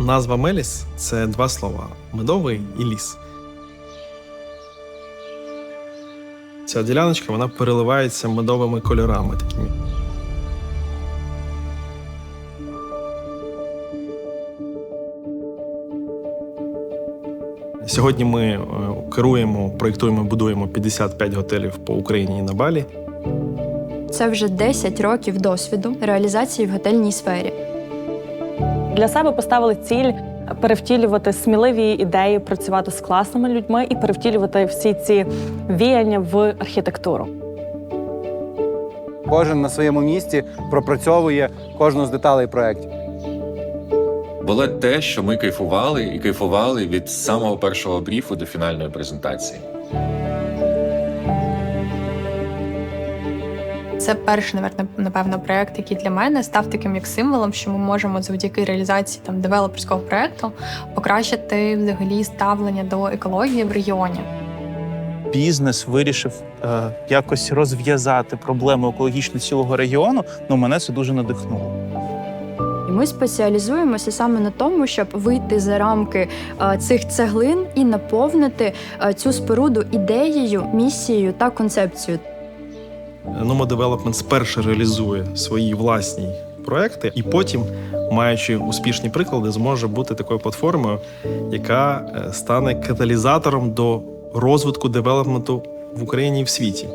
Назва Меліс це два слова: медовий і ліс. Ця діляночка вона переливається медовими кольорами такими. Сьогодні ми е, керуємо, проєктуємо, будуємо 55 готелів по Україні і на Балі. Це вже 10 років досвіду реалізації в готельній сфері. Для себе поставили ціль перевтілювати сміливі ідеї, працювати з класними людьми і перевтілювати всі ці віяння в архітектуру. Кожен на своєму місці пропрацьовує кожну з деталей проєктів. було те, що ми кайфували і кайфували від самого першого бріфу до фінальної презентації. Це перший, напевно, проект, який для мене став таким як символом, що ми можемо завдяки реалізації там девелоперського проекту покращити взагалі ставлення до екології в регіоні. бізнес вирішив е, якось розв'язати проблему екологічно цілого регіону, ну мене це дуже надихнуло. І ми спеціалізуємося саме на тому, щоб вийти за рамки е, цих цеглин і наповнити е, цю споруду ідеєю, місією та концепцією. Noma Development спершу реалізує свої власні проекти, і потім, маючи успішні приклади, зможе бути такою платформою, яка е, стане каталізатором до розвитку девелопменту в Україні і в світі.